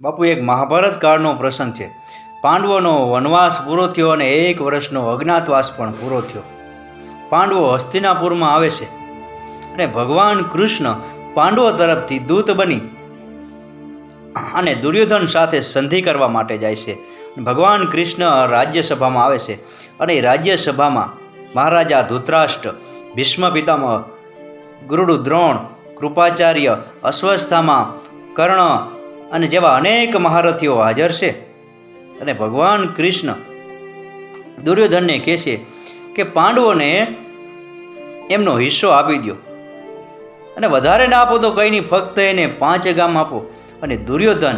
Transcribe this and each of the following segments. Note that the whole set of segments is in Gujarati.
બાપુ, એક મહાભારત કાળનો પ્રસંગ છે. પાંડવોનો વનવાસ પૂરો થયો અને એક વર્ષનો અજ્ઞાતવાસ પણ પૂરો થયો. પાંડવો હસ્તિનાપુરમાં આવે છે અને ભગવાન કૃષ્ણ પાંડવો તરફથી દૂત બની અને દુર્યોધન સાથે સંધિ કરવા માટે જાય છે. ભગવાન કૃષ્ણ રાજ્યસભામાં આવે છે અને રાજ્યસભામાં મહારાજા ધૃતરાષ્ટ્ર, ભીષ્મ પિતામહ ગુરુડુ દ્રોણ કૃપાચાર્ય, અસ્વસ્થામાં કર્ણ અને જેવા અનેક મહારથીઓ હાજર છે. અને ભગવાન કૃષ્ણ દુર્યોધનને કહે છે કે પાંડવોને એમનો હિસ્સો આપી દો અને વધારે ના આપો તો કંઈ નહીં, ફક્ત એને પાંચ ગામ આપો. અને દુર્યોધન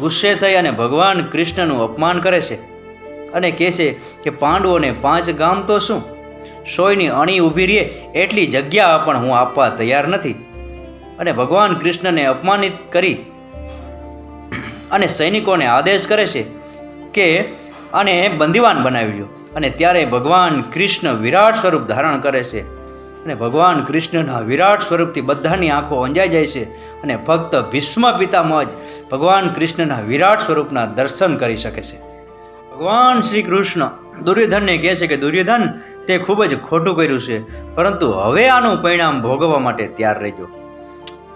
ગુસ્સે થઈ અને ભગવાન કૃષ્ણનું અપમાન કરે છે અને કહે છે કે પાંડવોને પાંચ ગામ તો શું? સોયની અણી ઊભી રહે એટલી જગ્યા પણ હું આપવા તૈયાર નથી. અને ભગવાન કૃષ્ણને અપમાનિત કરી અને સૈનિકોને આદેશ કરે છે કે આને બંદીવાન બનાવી લો અને ત્યારે ભગવાન કૃષ્ણ વિરાટ સ્વરૂપ ધારણ કરે છે. અને ભગવાન કૃષ્ણના વિરાટ સ્વરૂપથી બધાની આંખો અંજાઈ જાય છે અને ફક્ત ભીષ્મ પિતામહ જ ભગવાન કૃષ્ણના વિરાટ સ્વરૂપના દર્શન કરી શકે છે. ભગવાન શ્રી કૃષ્ણ દુર્યોધનને કહે છે કે દુર્યોધન, તે ખૂબ જ ખોટું કર્યું છે, પરંતુ હવે આનું પરિણામ ભોગવવા માટે તૈયાર રહેજો.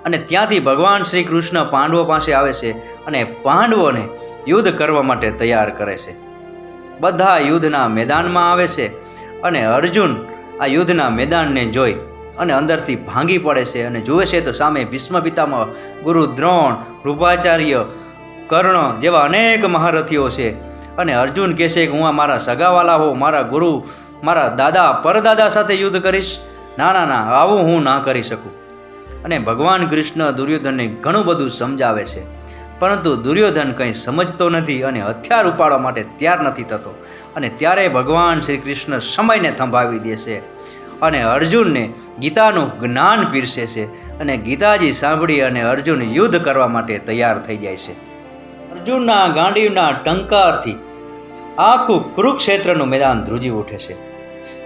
અને ત્યાંથી ભગવાન શ્રી કૃષ્ણ પાંડવો પાસે આવે છે અને પાંડવોને યુદ્ધ કરવા માટે તૈયાર કરે છે. બધા યુદ્ધના મેદાનમાં આવે છે અને અર્જુન આ યુદ્ધના મેદાનને જોઈ અને અંદરથી ભાંગી પડે છે અને જુએ છે તો સામે ભીષ્મ પિતામાં ગુરુ દ્રોણ, કૃપાચાર્ય, કર્ણ જેવા અનેક મહારથીઓ છે. અને અર્જુન કહે છે કે હું આ મારા સગાવાલા હોઉં, મારા ગુરુ, મારા દાદા, પરદાદા સાથે યુદ્ધ કરીશ. ના ના ના, આવું હું ના કરી શકું. અને ભગવાન કૃષ્ણ દુર્યોધનને ઘણું બધું સમજાવે છે. પરંતુ દુર્યોધન કંઈ સમજતો નથી અને હથિયાર ઉપાડવા માટે તૈયાર નથી થતો. અને ત્યારે ભગવાન શ્રી કૃષ્ણ સમયને થંભાવી દે છે અને અર્જુનને ગીતાનું જ્ઞાન પીરસે છે અને ગીતાજી સાંભળી અને અર્જુન યુદ્ધ કરવા માટે તૈયાર થઈ જાય છે. અર્જુનના ગાંડીવના ટંકારથી આખું કુરુક્ષેત્રનું મેદાન ધ્રુજી ઉઠે છે.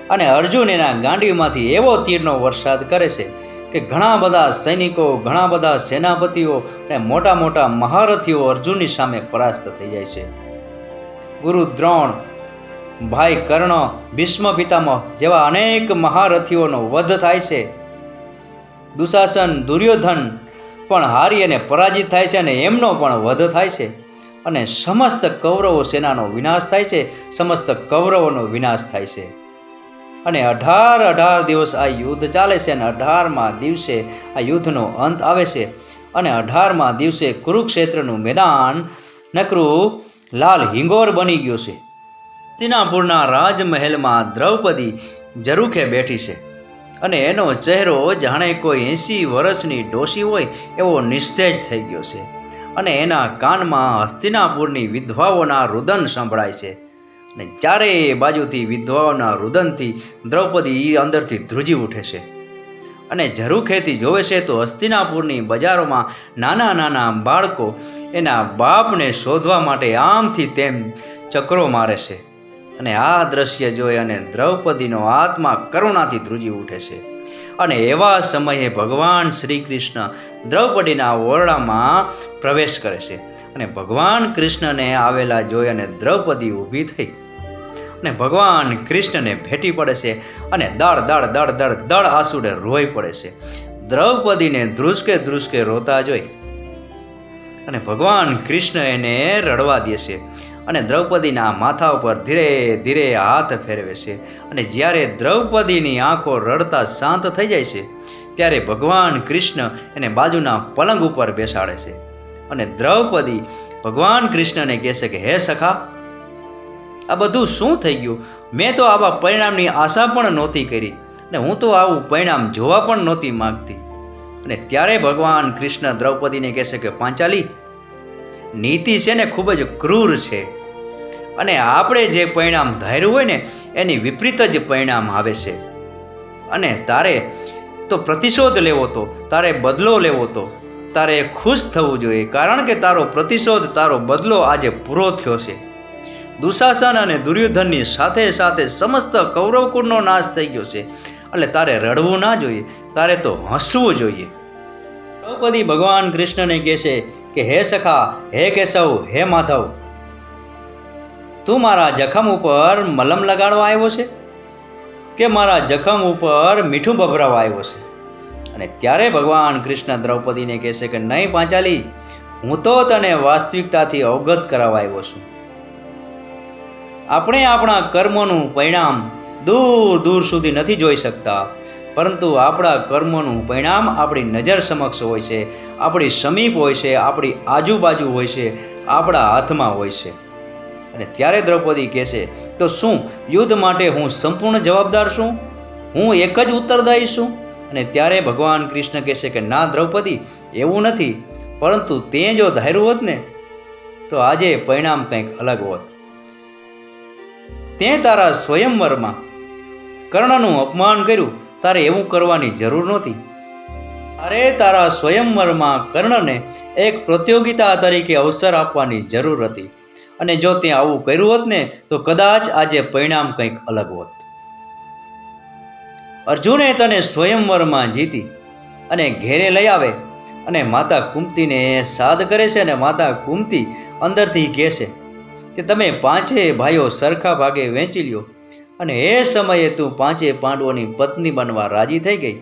અને અર્જુન એના ગાંડીવમાંથી એવો તીરનો વરસાદ કરે છે કે ઘણા બધા સૈનિકો, ઘણા બધા સેનાપતિઓ અને મોટા મોટા મહારથીઓ અર્જુનની સામે પરાસ્ત થઈ જાય છે. ગુરુ દ્રોણ, ભાઈ કર્ણ, ભીષ્મ પિતામહ જેવા અનેક મહારથીઓનો વધ થાય છે. દુશાસન દુર્યોધન પણ હારી અને પરાજિત થાય છે અને એમનો પણ વધ થાય છે. અને સમસ્ત કૌરવો સેનાનો વિનાશ થાય છે, સમસ્ત કૌરવોનો વિનાશ થાય છે. અને અઢાર અઢાર દિવસ આ યુદ્ધ ચાલે છે અને અઢારમાં દિવસે આ યુદ્ધનો અંત આવે છે. અને અઢારમાં દિવસે કુરુક્ષેત્રનું મેદાન નકરું લાલ હિંગોર બની ગયું છે. હસ્તિનાપુરના રાજમહેલમાં દ્રૌપદી જરૂખે બેઠી છે અને એનો ચહેરો જાણે કોઈ એંસી વર્ષની ડોશી હોય એવો નિસ્તેજ થઈ ગયો છે અને એના કાનમાં હસ્તિનાપુરની વિધવાઓના રુદન સંભળાય છે. અને ચારેય બાજુથી વિધવાઓના રુદનથી દ્રૌપદી અંદરથી ધ્રુજી ઉઠે છે. અને ઝરૂખેથી જોવે છે તો હસ્તિનાપુરની બજારોમાં નાના નાના બાળકો એના બાપને શોધવા માટે આમથી તેમ ચક્રો મારે છે. અને આ દ્રશ્ય જોઈ અને દ્રૌપદીનો આત્મા કરુણાથી ધ્રુજી ઉઠે છે. અને એવા સમયે ભગવાન શ્રી કૃષ્ણ દ્રૌપદીના ઓરડામાં પ્રવેશ કરે છે. અને ભગવાન કૃષ્ણને આવેલા જોઈ અને દ્રૌપદી ઊભી થઈ અને ભગવાન કૃષ્ણને ભેટી પડે છે અને દળ દળ દળ દળ દળ આંસુડે રોઈ પડે છે. દ્રૌપદીને ધ્રુસકે ધ્રુસકે રોતા જોઈ અને ભગવાન કૃષ્ણ એને રડવા દે છે અને દ્રૌપદીના માથા ઉપર ધીરે ધીરે હાથ ફેરવે છે અને જ્યારે દ્રૌપદીની આંખો રડતા શાંત થઈ જાય છે, ત્યારે ભગવાન કૃષ્ણ એને બાજુના પલંગ ઉપર બેસાડે છે. અને દ્રૌપદી ભગવાન કૃષ્ણને કહેશે કે, હે સખા આ બધું શું થઈ ગયું? મેં તો આવા પરિણામની આશા પણ નહોતી કરી અને હું તો આવું પરિણામ જોવા પણ નહોતી માગતી. અને ત્યારે ભગવાન કૃષ્ણ દ્રૌપદીને કહેશે કે, પાંચાલી, નીતિ છે ને ખૂબ જ ક્રૂર છે. અને આપણે જે પરિણામ ધાર્યું હોય ને, એની વિપરીત જ પરિણામ આવે છે. અને તારે તો પ્રતિશોધ લેવો તો, તારે બદલો લેવો તો, તારે ખુશ થવું જોઈએ. કારણ કે તારો પ્રતિશોધ, તારો બદલો આજે પૂરો થયો છે. દુશાસન અને દુર્યોધનની સાથે સાથે સમસ્ત કૌરવકુળનો નાશ થઈ ગયો છે. એટલે તારે રડવું ના જોઈએ, તારે તો હસવું જોઈએ. દ્રૌપદી ભગવાન કૃષ્ણને કહે છે કે, હે સખા, હે કેશવ, હે માધવ, તું મારા જખમ ઉપર મલમ લગાડવા આવ્યો છે કે મારા જખમ ઉપર મીઠું ભભરાવા આવ્યો છે? અને ત્યારે ભગવાન કૃષ્ણ દ્રૌપદીને કહેશે કે, નહીં પાંચાલી, હું તો તને વાસ્તવિકતાથી અવગત કરાવવા આવ્યો છું. આપણે આપણા કર્મનું પરિણામ દૂર દૂર સુધી નથી જોઈ શકતા. પરંતુ આપણા કર્મનું પરિણામ આપણી નજર સમક્ષ હોય છે, આપણી સમીપ હોય છે, આપણી આજુબાજુ હોય છે, આપણા હાથમાં હોય છે. અને ત્યારે દ્રૌપદી કહેશે તો શું યુદ્ધ માટે હું સંપૂર્ણ જવાબદાર છું? હું એક જ ઉત્તરદાયી છું? અને ત્યારે ભગવાન કૃષ્ણ કહેશે કે, ના દ્રૌપદી, એવું નથી. પરંતુ તે જો ધાર્યું હોત ને, તો આજે પરિણામ કંઈક અલગ હોત. તે તારા સ્વયંવરમાં કર્ણનું અપમાન કર્યું, તારે એવું કરવાની જરૂર નહોતી. અરે, તારા સ્વયંવરમાં કર્ણને એક પ્રતિયોગિતા તરીકે અવસર આપવાની જરૂર હતી. અને જો તે આવું કર્યું હોત ને, તો કદાચ આજે પરિણામ કંઈક અલગ હોત. અર્જુને તને સ્વયંવરમાં જીતી અને ઘેરે લઈ આવે અને માતા કુંતીને સાદ કરે છે અને માતા કુંતી અંદરથી કહે કે તમે પાંચે ભાઈઓ સરખા ભાગે વહેંચી લ્યો. અને એ સમયે તું પાંચે પાંડવોની પત્ની બનવા રાજી થઈ ગઈ.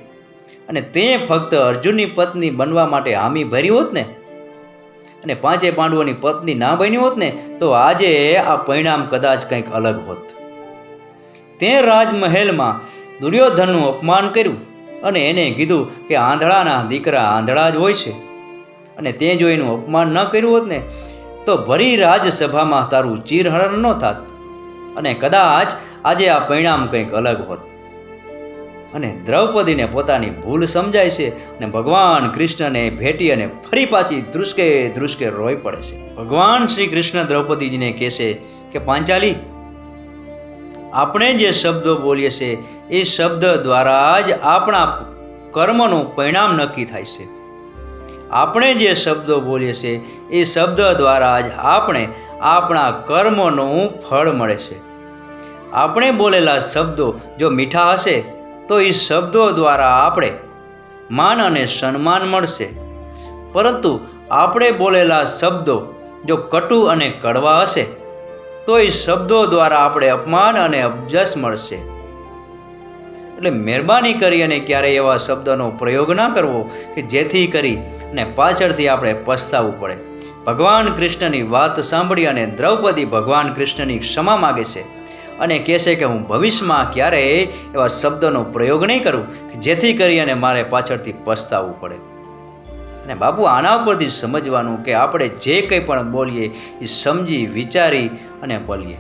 અને તે ફક્ત અર્જુનની પત્ની બનવા માટે હામી ભરી હોત ને? અને પાંચે પાંડવોની પત્ની ના બની હોત ને, તો આજે આ પરિણામ કદાચ કંઈક અલગ હોત. તે રાજમહેલમાં દુર્યોધનનું અપમાન કર્યું અને એને કીધું કે આંધળાના દીકરા આંધળા જ હોય છે. અને તે જો એનું અપમાન ન કર્યું હોત ને તો ભરી રાજસભામાં તારું ચીરહરણ ન થાત. અને કદાચ આજે આ પરિણામ કંઈક અલગ હોત. અને દ્રૌપદીને પોતાની ભૂલ સમજાય છે અને ભગવાન કૃષ્ણને ભેટી અને ફરી પાછી ધ્રુસકે ધ્રુસકે રોઈ પડે છે. ભગવાન શ્રી કૃષ્ણ દ્રૌપદીજીને કહેશે કે, પાંચાલી, આપણે જે શબ્દો બોલીએ છીએ, એ શબ્દ દ્વારા જ આપણા કર્મનું પરિણામ નક્કી થાય છે. આપણે જે શબ્દો બોલીએ છીએ, એ શબ્દ દ્વારા જ આપણે આપણા કર્મનું ફળ મળે છે. આપણે બોલેલા શબ્દો જો મીઠા હશે, તો એ શબ્દો દ્વારા આપણે માન અને સન્માન મળશે. પરંતુ આપણે બોલેલા શબ્દો જો કટુ અને કડવા હશે, તો એ શબ્દો દ્વારા આપણે અપમાન અને અબજસ મળશે. એટલે મહેરબાની કરી અને ક્યારેય એવા શબ્દનો પ્રયોગ ના કરવો કે જેથી કરી અને પાછળથી આપણે પસ્તાવવું પડે. ભગવાન કૃષ્ણની વાત સાંભળી અને દ્રૌપદી ભગવાન કૃષ્ણની ક્ષમા માગે છે અને કહેશે કે હું ભવિષ્યમાં ક્યારેય એવા શબ્દનો પ્રયોગ નહીં કરું કે જેથી કરી અને મારે પાછળથી પસ્તાવવું પડે. અને બાપુ, આના ઉપરથી સમજવાનું કે આપણે જે કંઈ પણ બોલીએ એ સમજી, વિચારી અને બોલીએ.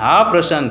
આ પ્રસંગ